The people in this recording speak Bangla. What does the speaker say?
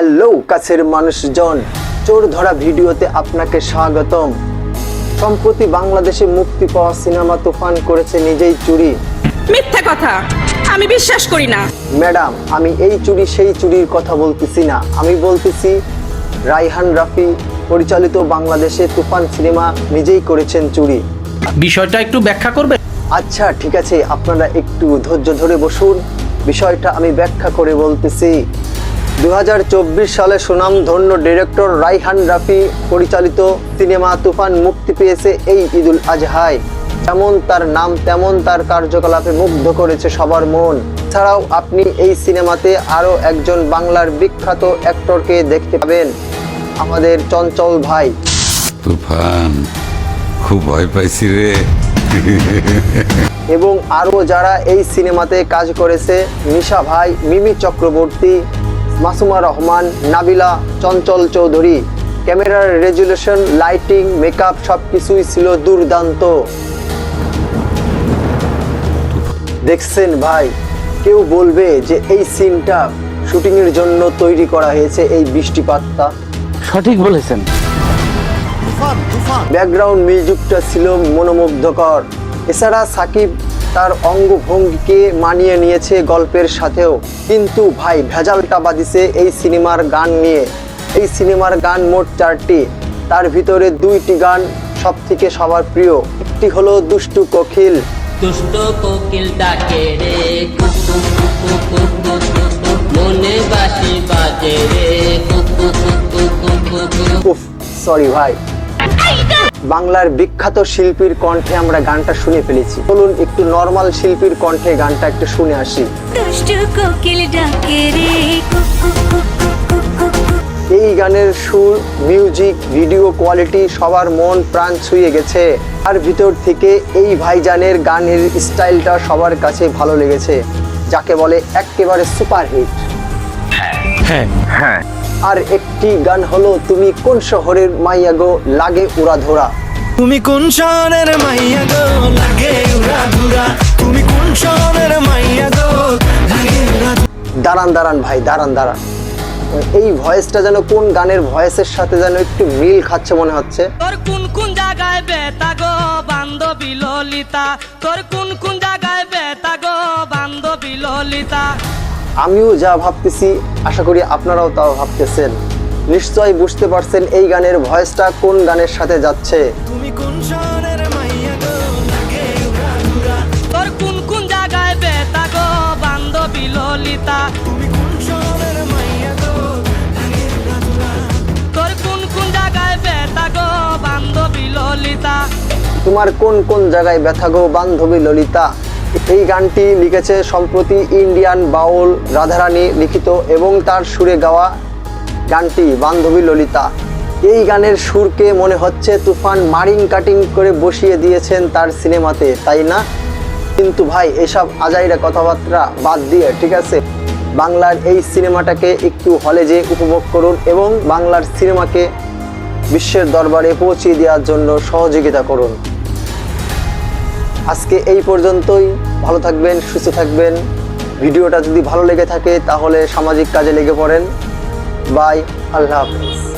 হ্যালো কাছের মানুষজন। চোর ধরা ভিডিওতে আপনাকে স্বাগতম। সম্প্রতি বাংলাদেশে মুক্তি পাওয়া সিনেমা তুফান করেছে নিজেই চুরি। মিথ্যা কথা। আমি বিশ্বাস করি না। ম্যাডাম আমি এই চুরি সেই চুরির কথা বলতেছি না। আমি বলতেছি রাইহান রাফি পরিচালিত বাংলাদেশে তুফান সিনেমা নিজেই করেছেন চুরি। বিষয়টা একটু ব্যাখ্যা করবে আচ্ছা ঠিক আছে আপনারা একটু ধৈর্য ধরে বসুন। বিষয়টা আমি ব্যাখ্যা করে বলতেছি দু হাজার চব্বিশ সালে সুনামধন্য ডিরেক্টর রাইহান রাফি পরিচালিত সিনেমা তুফান মুক্তি পেয়েছে এই ঈদুল আজহায়। যেমন তার নাম তেমন তার কার্যকলাপে মুগ্ধ করেছে সবার মন। ছাড়াও আপনি এই সিনেমাতে আরও একজন বাংলার বিখ্যাত অ্যাক্টরকে দেখতে পাবেন আমাদের চঞ্চল ভাই। তুফান খুব ভয় পাইছি রে। এবং আরও যারা এই সিনেমাতে কাজ করেছে নিশা ভাই মিমি চক্রবর্তী মাসুমা রহমান নাবিলা চঞ্চল চৌধুরী। ক্যামেরার রেজুলেশন লাইটিং মেকআপ সব কিছুই ছিল দুর্দান্ত। দেখছেন ভাই কেউ বলবে যে এই সিনটা শুটিংয়ের জন্য তৈরি করা হয়েছে এই বৃষ্টিপাতটা? সঠিক বলেছেন। ব্যাকগ্রাউন্ড মিউজিকটা ছিল মনোমুগ্ধকর। এছাড়া সাকিব তার অঙ্গভঙ্গিকে মানিয়ে নিয়েছে গল্পের সাথেও। কিন্তু ভাই ভেজালটা বাজিছে এই সিনেমার গান নিয়ে। এই সিনেমার গান মোট চারটি। তার ভিতরে দুইটি গান সব থেকে সবার প্রিয়। একটি হলো দুষ্টু কোকিল। দুষ্ট কোকিল ডাকে রে মনে বাসি বাজে রে সরি ভাই। বাংলার বিখ্যাত শিল্পীর কণ্ঠে আমরা গানটা শুনে ফেলেছি। বলুন একটু নর্মাল শিল্পীর কণ্ঠে গানটা একটু শুনে আসি। এই গানের সুর মিউজিক ভিডিও কোয়ালিটি সবার মন প্রাণ ছুঁয়ে গেছে। আর ভিতর থেকে এই ভাইজানের গানের স্টাইলটা সবার কাছে ভালো লেগেছে যাকে বলে একেবারে সুপারহিট। হ্যাঁ। আর একটি গান হলো তুমি কোন শহরের মাইয়া গো লাগে উড়া ধরা তুমি কোন শহরের মাইয়া গো লাগে উড়া ধুরা তুমি কোন শহরের মাইয়া গো লাগে উড়া দাঁড়ান দাঁড়ান ভাই দাঁড়ান দাঁড়ান। এই ভয়েসটা যেন কোন গানের ভয়েসের সাথে যেন একটু মিল খাচ্ছে মনে হচ্ছে? তোর কোন কোন জায়গায় বেতা গো বান্ধবী ললিতা? তোর কোন কোন জায়গায় বেতা গো বান্ধবী ললিতা? আমিও যা ভাবতেছি আশা করি আপনারাও তাও ভাবতেছেন। নিশ্চয়ই বুঝতে পারছেন এই গানের ভয়েসটা কোন গানের সাথে যাচ্ছে। তুমি কোন শহরের মাইয়া গো? লাগে উড়া ধুরা তোর কোন কোন জায়গায় বেতা গো বান্ধবী ললিতা? তুমি কোন শহরের মাইয়া গো? লাগে উড়া ধুরা তোর কোন কোন জায়গায় বেতা গো বান্ধবী ললিতা? তোমার কোন কোন জায়গায় ব্যথা গো বান্ধবী ললিতা? এই গানটি লিখেছে সম্প্রতি ইন্ডিয়ান বাউল রাধারানী লিখিত এবং তার সুরে গাওয়া গানটি বান্ধবী ললিতা। এই গানের সুরকে মনে হচ্ছে তুফান মারিং কাটিং করে বসিয়ে দিয়েছেন তার সিনেমাতে, তাই না? কিন্তু ভাই, এসব আজাইরা কথাবার্তা বাদ দিয়ে, ঠিক আছে? বাংলার এই সিনেমাটাকে একটু হলে যে উপভোগ করুন এবং বাংলার সিনেমাকে বিশ্বের দরবারে পৌঁছে দেওয়ার জন্য সহযোগিতা করুন। আজকে এই পর্যন্তই। ভালো থাকবেন, সুস্থ থাকবেন। ভিডিওটা যদি ভালো লেগে থাকে, তাহলে সামাজিক কাজে লেগে পড়েন। বাই, আল্লাহ হাফেজ।